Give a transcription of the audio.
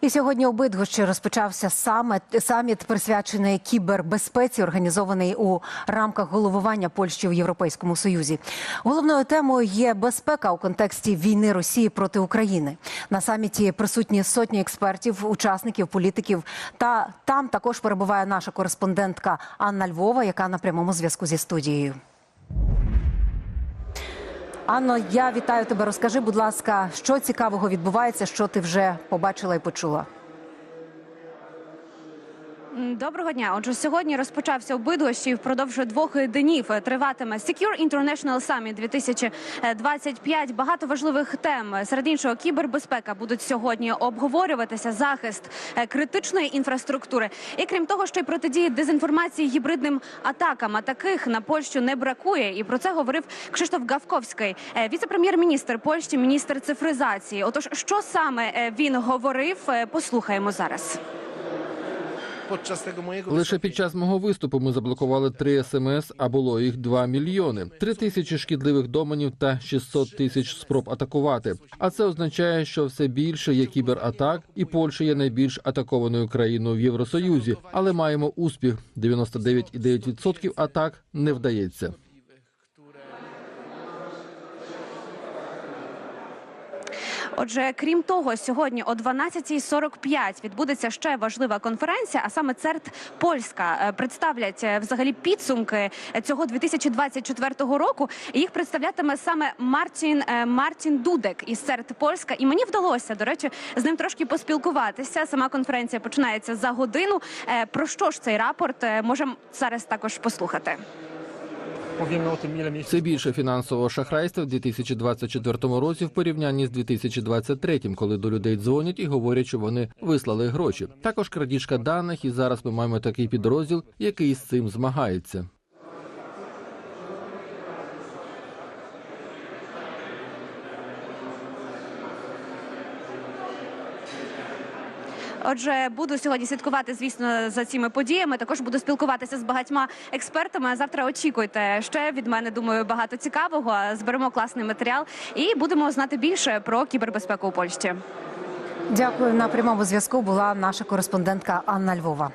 І сьогодні у Бидгощі розпочався саміт, саміт присвячений кібербезпеці, організований у рамках головування Польщі в Європейському Союзі. Головною темою є безпека у контексті війни Росії проти України. На саміті присутні сотні експертів, учасників, політиків. Та там також перебуває наша кореспондентка Анна Львова, яка на прямому зв'язку зі студією. Анно, я вітаю тебе. Розкажи, будь ласка, що цікавого відбувається, що ти вже побачила і почула. Доброго дня. Отже, сьогодні розпочався у Бидгощі впродовж двох днів триватиме Secure International Summit 2025. Багато важливих тем. Серед іншого, кібербезпека будуть сьогодні обговорюватися захист е, критичної інфраструктури. І крім того, ще й протидії дезінформації гібридним атакам. А таких на Польщу не бракує. І про це говорив Кшиштоф Гавковський, е, віце-прем'єр-міністр Польщі, міністр цифризації. Отож, що саме е, він говорив, послухаємо зараз. Podczas tego mojego Лише під час мого виступу ми заблокували три смс, а було їх 2 мільйони, три тисячі шкідливих доменів та 600 тисяч спроб атакувати. А це означає, що все більше є кібератак, і Польща є найбільш атакованою країною в Євросоюзі. Але маємо успіх: 99,9% атак не вдається. Отже, крім того, сьогодні о 12.45 відбудеться ще важлива конференція, а саме ЦЕРТ Польська Е, представлять е, взагалі підсумки е, цього 2024 року. Їх представлятиме саме Мартін Мартін Дудек із ЦЕРТ Польська. І мені вдалося до речі з ним трошки поспілкуватися. Сама конференція починається за годину. Про що ж цей рапорт можемо зараз також послухати? Це більше фінансового шахрайства в 2024 році в порівнянні з 2023, коли до людей дзвонять і говорять, що вони вислали гроші. Також крадіжка даних, і зараз ми маємо такий підрозділ, який з цим змагається. Отже, буду сьогодні слідкувати, звісно, за цими подіями. Також буду спілкуватися з багатьма експертами. Завтра очікуйте ще від мене. Думаю, багато цікавого. Зберемо класний матеріал і будемо знати більше про кібербезпеку у Польщі. Дякую. На прямому зв'язку була наша кореспондентка Анна Львова.